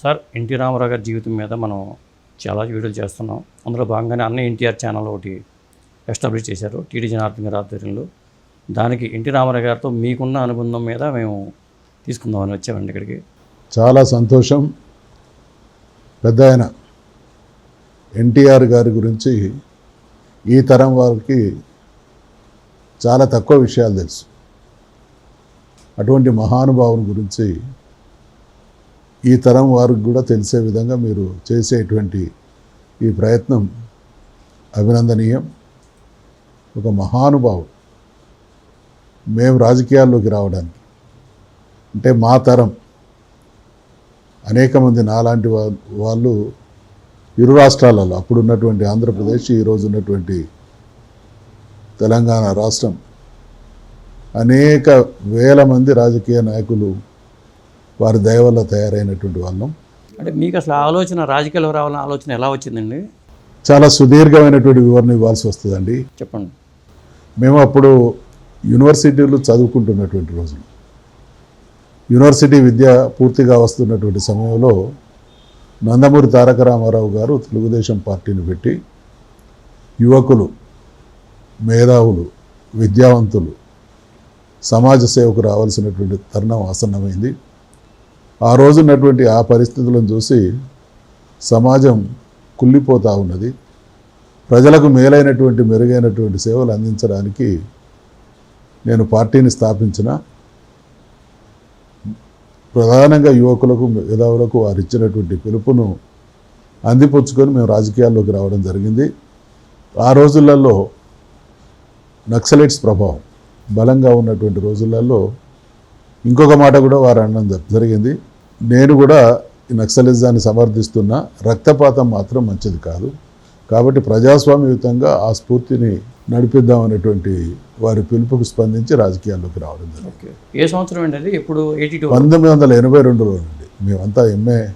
Sir NT Ramarao గారి జీవితం మీద మనం చాలా వీడియోలు చేస్తున్నాం. అందులో భాగంగానే అన్న ఎన్టీఆర్ ఛానల్ ఒకటి ఎస్టాబ్లిష్ చేశారు టీడీ జనార్దన్ గారి ఆధ్వర్యంలో. దానికి ఎన్టీ రామారావు గారితో మీకున్న అనుబంధం మీద మేము తీసుకుందామని వచ్చామండి ఇక్కడికి. చాలా సంతోషం. పెద్ద ఆయన ఎన్టీఆర్ గారి గురించి ఈ తరం వారికి చాలా తక్కువ విషయాలు తెలుసు. అటువంటి మహానుభావుని గురించి ఈ తరం వారికి కూడా తెలిసే విధంగా మీరు చేసేటువంటి ఈ ప్రయత్నం అభినందనీయం. ఒక మహానుభావుడు. మేము రాజకీయాల్లోకి రావడానికి. అంటే మా తరం. అనేక మంది నాలాంటి వా- వాళ్ళు ఇరు రాష్ట్రాలలో అప్పుడున్నటువంటి ఆంధ్రప్రదేశ్ ఈరోజు ఉన్నటువంటి తెలంగాణ రాష్ట్రం. అనేక వేల మంది రాజకీయ నాయకులు వారి దయ వల్ల తయారైనటువంటి వాళ్ళం. అంటే మీకు అసలు ఆలోచన రాజకీయాల్లో రావాలన్న ఆలోచన ఎలా వచ్చిందండి? చాలా సుదీర్ఘమైనటువంటి వివరణ ఇవ్వాల్సి వస్తుందండి. చెప్పండి. మేము అప్పుడు యూనివర్సిటీలు చదువుకుంటున్నటువంటి రోజులు. యూనివర్సిటీ విద్య పూర్తిగా వస్తున్నటువంటి సమయంలో నందమూరి తారక రామారావు గారు తెలుగుదేశం పార్టీని పెట్టి యువకులు మేధావులు విద్యావంతులు సమాజ సేవకు రావాల్సినటువంటి తరుణం ఆసన్నమైంది. ఆ రోజున్నటువంటి ఆ పరిస్థితులను చూసి సమాజం కుళ్ళిపోతూ ఉన్నది. ప్రజలకు మేలైనటువంటి మెరుగైనటువంటి సేవలు అందించడానికి నేను పార్టీని స్థాపించిన ప్రధానంగా యువకులకు మేధావులకు వారు ఇచ్చినటువంటి పిలుపును అందిపుచ్చుకొని మేము రాజకీయాల్లోకి రావడం జరిగింది. ఆ రోజులలో నక్సలైట్స్ ప్రభావం బలంగా ఉన్నటువంటి రోజులలో ఇంకొక మాట కూడా వారు అనడం జ- జరిగింది. నేను కూడా ఈ నక్సలిజాన్ని సమర్థిస్తున్న రక్తపాతం మాత్రం మంచిది కాదు. కాబట్టి ప్రజాస్వామ్యయుతంగా ఆ స్ఫూర్తిని నడిపిద్దాం అనేటువంటి వారి పిలుపుకు స్పందించి రాజకీయాల్లోకి రావడం జరిగింది. ఓకే. ఏ సంవత్సరం అండి అది? ఎప్పుడు? ఎయిటీ టూ పంతొమ్మిది వందల ఎనభై రెండులో నుండి మేమంతా ఎంఏ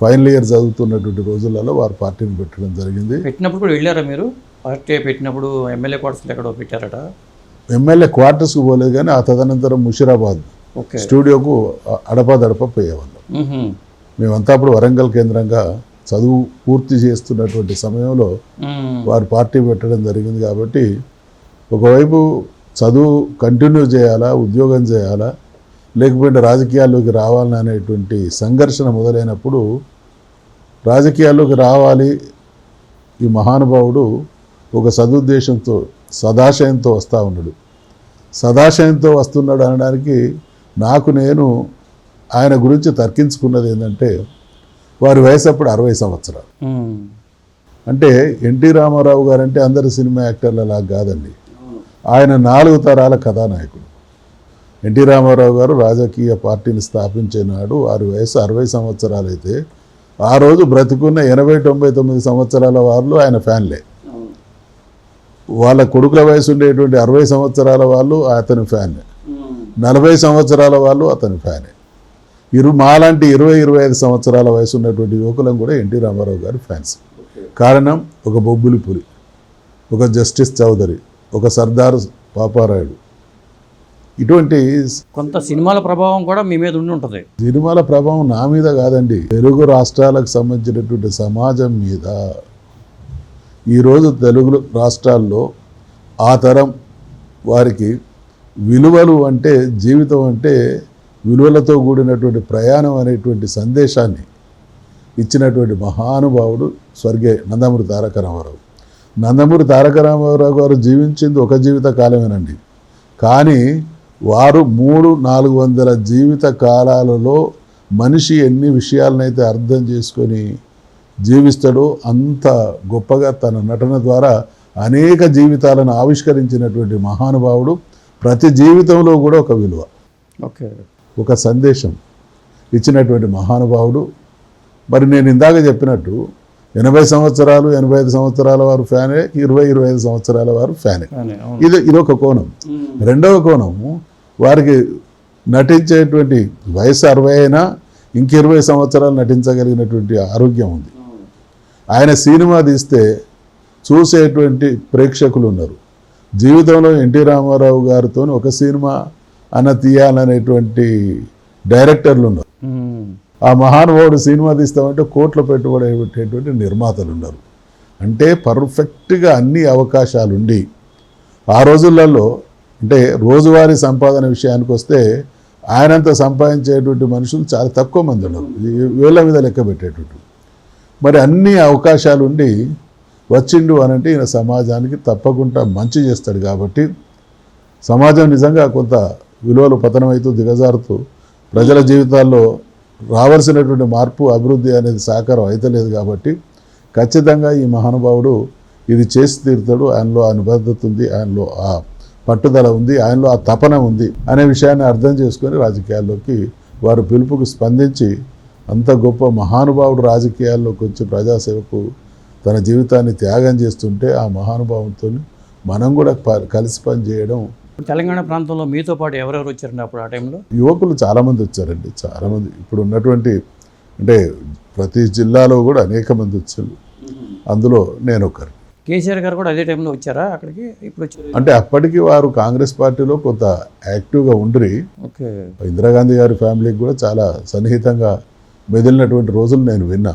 ఫైనల్ ఇయర్ చదువుతున్నటువంటి రోజులలో వారు పార్టీని పెట్టడం జరిగింది. పెట్టినప్పుడు కూడా వెళ్ళారా మీరు? పార్టీ పెట్టినప్పుడు ఎమ్మెల్యే క్వార్టర్స్లో ఎక్కడో పెట్టారట? ఎమ్మెల్యే క్వార్టర్స్కి పోలేదు కానీ ఆ తదనంతరం ముషిరాబాద్ స్టూడియోకు అడపాదడప పోయేవాళ్ళం. మేమంతా అప్పుడు వరంగల్ కేంద్రంగా చదువు పూర్తి చేస్తున్నటువంటి సమయంలో. వారు పార్టీ పెట్టడం జరిగింది కాబట్టి ఒకవైపు చదువు కంటిన్యూ చేయాలా ఉద్యోగం చేయాలా లేకపోతే రాజకీయాల్లోకి రావాలని అనేటువంటి సంఘర్షణ మొదలైనప్పుడు రాజకీయాల్లోకి రావాలి ఈ మహానుభావుడు ఒక సదుద్దేశంతో సదాశయంతో వస్తూ ఉన్నాడు సదాశయంతో వస్తున్నాడు అనడానికి నాకు నేను ఆయన గురించి తర్కించుకున్నది ఏంటంటే వారి వయసు అప్పుడు అరవై సంవత్సరాలు. అంటే ఎన్టీ రామారావు గారు అంటే అందరు సినిమా యాక్టర్ల లాగా కాదండి. ఆయన నాలుగు తరాల కథానాయకుడు. ఎన్టీ రామారావు గారు రాజకీయ పార్టీని స్థాపించే నాడు వారి వయసు అరవై సంవత్సరాలు అయితే ఆ రోజు బ్రతికున్న ఎనభై తొంభై తొమ్మిది సంవత్సరాల వాళ్ళు ఆయన ఫ్యాన్లే. వాళ్ళ కొడుకుల వయసు ఉండేటువంటి అరవై సంవత్సరాల వాళ్ళు అతని ఫ్యాన్. మ్మ్. నలభై సంవత్సరాల వాళ్ళు అతని ఫ్యానే. ఇరు మాలాంటి ఇరవై ఇరవై ఐదు సంవత్సరాల వయసు ఉన్నటువంటి యువకులను కూడా ఎన్టీ రామారావు గారి ఫ్యాన్స్. కారణం ఒక బొబ్బులి పులి ఒక జస్టిస్ చౌదరి ఒక సర్దార్ పాపారాయుడు. ఇటువంటి కొంత సినిమాల ప్రభావం కూడా మీ మీద ఉండి ఉంటుంది. సినిమాల ప్రభావం నా మీద కాదండి. తెలుగు రాష్ట్రాలకు సంబంధించినటువంటి సమాజం మీద. ఈరోజు తెలుగు రాష్ట్రాల్లో ఆ తరం వారికి విలువలు అంటే జీవితం అంటే విలువలతో కూడినటువంటి ప్రయాణం అనేటువంటి సందేశాన్ని ఇచ్చినటువంటి మహానుభావుడు స్వర్గే నందమూరి తారక రామారావు. నందమూరి తారక రామారావు గారు జీవించింది ఒక జీవిత కాలమేనండి. కానీ వారు మూడు నాలుగు వందల జీవిత కాలాలలో మనిషి ఎన్ని విషయాలనైతే అర్థం చేసుకొని జీవిస్తాడో అంత గొప్పగా తన నటన ద్వారా అనేక జీవితాలను ఆవిష్కరించినటువంటి మహానుభావుడు ప్రతి జీవితంలో కూడా ఒక విలువ. ఓకే. ఒక సందేశం. ఇచ్చినటువంటి మహానుభావుడు. మరి నేను ఇందాక చెప్పినట్టు ఎనభై సంవత్సరాలు ఎనభై ఐదు సంవత్సరాల వారు ఫ్యానే ఇరవై ఇరవై ఐదు సంవత్సరాల వారు ఫ్యానే. ఇది ఇదొక కోణం. రెండవ కోణము వారికి నటించేటువంటి వయసు అరవై అయినా ఇంక ఇరవై సంవత్సరాలు నటించగలిగినటువంటి ఆరోగ్యం ఉంది. ఆయన సినిమా తీస్తే చూసేటువంటి ప్రేక్షకులు ఉన్నారు. జీవితంలో ఎన్టీ రామారావు గారితో ఒక సినిమా అన్న తీయాలనేటువంటి డైరెక్టర్లు ఉన్నారు. ఆ మహానుభావుడు సినిమా తీస్తామంటే కోట్ల పెట్టుబడి పెట్టేటువంటి నిర్మాతలు ఉన్నారు అంటే పర్ఫెక్ట్గా అన్ని అవకాశాలు ఉండి ఆ రోజులలో అంటే రోజువారీ సంపాదన విషయానికి వస్తే ఆయనంత సంపాదించేటువంటి మనుషులు చాలా తక్కువ మంది ఉన్నారు. వేళ్ళ మీద లెక్క పెట్టేటువంటి మరి అన్ని అవకాశాలు ఉండి వచ్చిండు అని అంటే ఈయన సమాజానికి తప్పకుండా మంచి చేస్తాడు కాబట్టి సమాజం నిజంగా కొంత విలువలు పతనమవుతూ దిగజారుతూ ప్రజల జీవితాల్లో రావాల్సినటువంటి మార్పు అభివృద్ధి అనేది సాకారం అయితలేదు కాబట్టి ఖచ్చితంగా ఈ మహానుభావుడు ఇది చేసి తీరుతాడు. ఆయనలో ఆ నిబద్ధత ఉంది ఆయనలో ఆ పట్టుదల ఉంది ఆయనలో ఆ తపన ఉంది అనే విషయాన్ని అర్థం చేసుకొని రాజకీయాల్లోకి వారు పిలుపుకు స్పందించి అంత గొప్ప మహానుభావుడు రాజకీయాల్లోకి వచ్చి ప్రజాసేవకు తన జీవితాన్ని త్యాగం చేస్తుంటే ఆ మహానుభావంతో మనం కూడా కలిసి పని చేయడం తెలంగాణ ప్రాంతంలో మీతో పాటు ఎవరెవరు వచ్చారండి అప్పుడు ఆ టైంలో? యువకులు చాలామంది వచ్చారండి చాలామంది. ఇప్పుడు ఉన్నటువంటి అంటే ప్రతి జిల్లాలో కూడా అనేక మంది వచ్చారు. అందులో నేను ఒకరు కేసీఆర్ గారు కూడా అదే టైంలో వచ్చారా అక్కడికి? ఇప్పుడు వచ్చారు. అంటే అప్పటికి వారు కాంగ్రెస్ పార్టీలో కొంత యాక్టివ్గా ఉండ్రి. ఓకే. ఇందిరాగాంధీ గారి ఫ్యామిలీకి కూడా చాలా సన్నిహితంగా మెదిలినటువంటి రోజులు నేను విన్నా.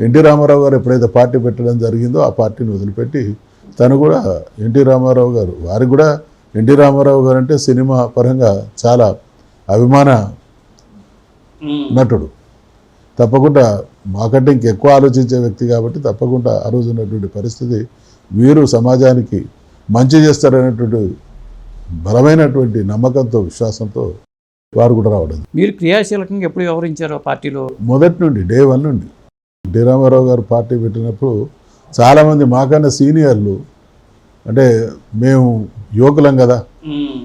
ఎన్టీ రామారావు గారు ఎప్పుడైతే పార్టీ పెట్టడం జరిగిందో ఆ పార్టీని వదిలిపెట్టి తను కూడా ఎన్టీ రామారావు గారు వారికి కూడా ఎన్టీ రామారావు గారు అంటే సినిమా పరంగా చాలా అభిమాన నటుడు. తప్పకుండా మాకంటే ఇంకెక్కువ ఆలోచించే వ్యక్తి కాబట్టి తప్పకుండా ఆ రోజు ఉన్నటువంటి పరిస్థితి వీరు సమాజానికి మంచి చేస్తారనేటువంటి బలమైనటువంటి నమ్మకంతో విశ్వాసంతో వారు కూడా రావడం. మీరు క్రియాశీలకంగా ఎప్పుడు వ్యవహరించారు ఆ పార్టీలో? మొదటి నుండి డే వన్ నుండి. డి రామారావు గారు పార్టీ పెట్టినప్పుడు చాలామంది మాకన్నా సీనియర్లు అంటే మేము యువకులం కదా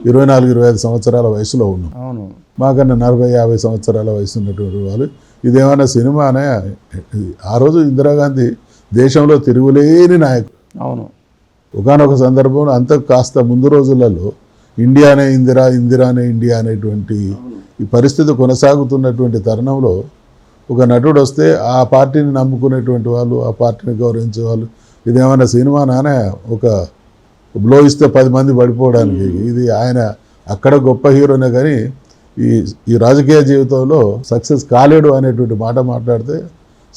ఇరవై నాలుగు ఇరవై ఐదు సంవత్సరాల వయసులో ఉన్నాం. అవును. మాకన్నా నలభై యాభై సంవత్సరాల వయసు ఉన్నటువంటి వాళ్ళు ఇదేమైనా సినిమానే? ఆ రోజు ఇందిరాగాంధీ దేశంలో తిరుగులేని నాయకుడు. అవును. ఒకనొక సందర్భంలో అంత కాస్త ముందు రోజులలో ఇండియానే ఇందిరా ఇందిరానే ఇండియా అనేటువంటి ఈ పరిస్థితి కొనసాగుతున్నటువంటి తరుణంలో ఒక నటుడు వస్తే ఆ పార్టీని నమ్ముకునేటువంటి వాళ్ళు ఆ పార్టీని గౌరవించే వాళ్ళు. ఇదేమైనా సినిమా నానే? ఒక బ్లో ఇస్తే పది మంది పడిపోవడానికి. ఇది ఆయన అక్కడ గొప్ప హీరోనే కానీ ఈ ఈ రాజకీయ జీవితంలో సక్సెస్ కాలేడు అనేటువంటి మాట మాట్లాడితే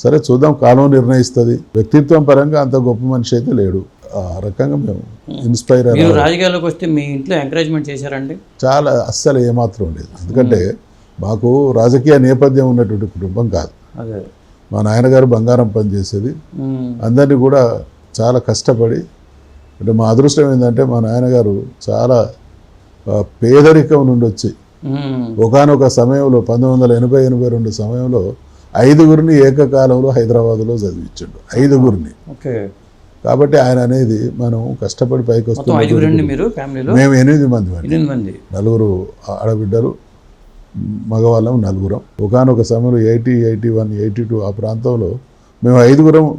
సరే చూద్దాం కాలం నిర్ణయిస్తుంది. వ్యక్తిత్వం పరంగా అంత గొప్ప మనిషి అయితే లేడు. ఆ రకంగా మేము ఇన్స్పైర్ రాజకీయాల్లోకి వస్తే మీ ఇంట్లో ఎంకరేజ్మెంట్ చేశారండి? చాలా అస్సలు ఏమాత్రం లేదు. ఎందుకంటే మాకు రాజకీయ నేపథ్యం ఉన్నటువంటి కుటుంబం కాదు. మా నాయనగారు బంగారం పని చేసేది అందరినీ కూడా చాలా కష్టపడి అంటే మా అదృష్టం ఏంటంటే మా నాయనగారు చాలా పేదరికం నుండి వచ్చి ఒకనొక సమయంలో పంతొమ్మిది వందల ఎనభై ఎనభై రెండు సమయంలో ఐదుగురిని ఏకకాలంలో హైదరాబాద్లో చదివించాడు. ఐదుగురిని. కాబట్టి ఆయన అనేది మనం కష్టపడి పైకి వస్తున్నాం మేము ఎనిమిది మంది అండి. ఎనిమిది మంది. నలుగురు ఆడబిడ్డలు మగవాళ్ళం నలుగురం. ఒకనొక సమయంలో eighty eighty one eighty two ఆ ప్రాంతంలో మేము ఐదుగురం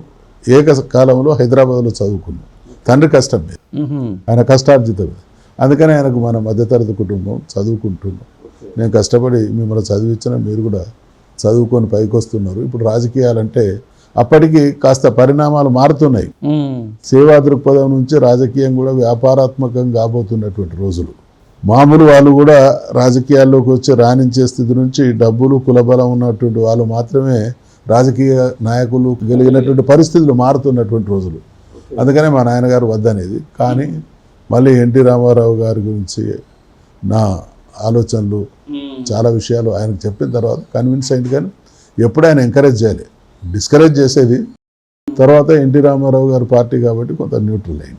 ఏకకాలంలో హైదరాబాద్లో చదువుకున్నాం. తండ్రి కష్టం మీద. ఆయన కష్టార్జితం అందుకని ఆయనకు మన మధ్యతరగతి కుటుంబం చదువుకుంటున్నాం. నేను కష్టపడి మిమ్మల్ని చదివించిన మీరు కూడా చదువుకొని పైకి వస్తున్నారు ఇప్పుడు రాజకీయాలంటే అప్పటికి కాస్త పరిణామాలు మారుతున్నాయి. సేవా దృక్పథం నుంచి రాజకీయం కూడా వ్యాపారాత్మకం కాబోతున్నటువంటి రోజులు. మామూలు వాళ్ళు కూడా రాజకీయాల్లోకి వచ్చి రాణించే స్థితి నుంచి డబ్బులు కులబలం ఉన్నటువంటి వాళ్ళు మాత్రమే రాజకీయ నాయకులు కలిగినటువంటి పరిస్థితులు మారుతున్నటువంటి రోజులు. అందుకనే మా నాయనగారు వద్దనేది. కానీ మళ్ళీ ఎన్టీ రామారావు గారి గురించి నా ఆలోచనలు. చాలా విషయాలు ఆయనకు చెప్పిన తర్వాత కన్విన్స్ అయింది కానీ ఎప్పుడు ఆయన ఎంకరేజ్ చేయాలి. డిస్కరేజ్ చేసేది తర్వాత ఎన్టీ రామారావు గారి పార్టీ కాబట్టి కొంత న్యూట్రల్ అయింది.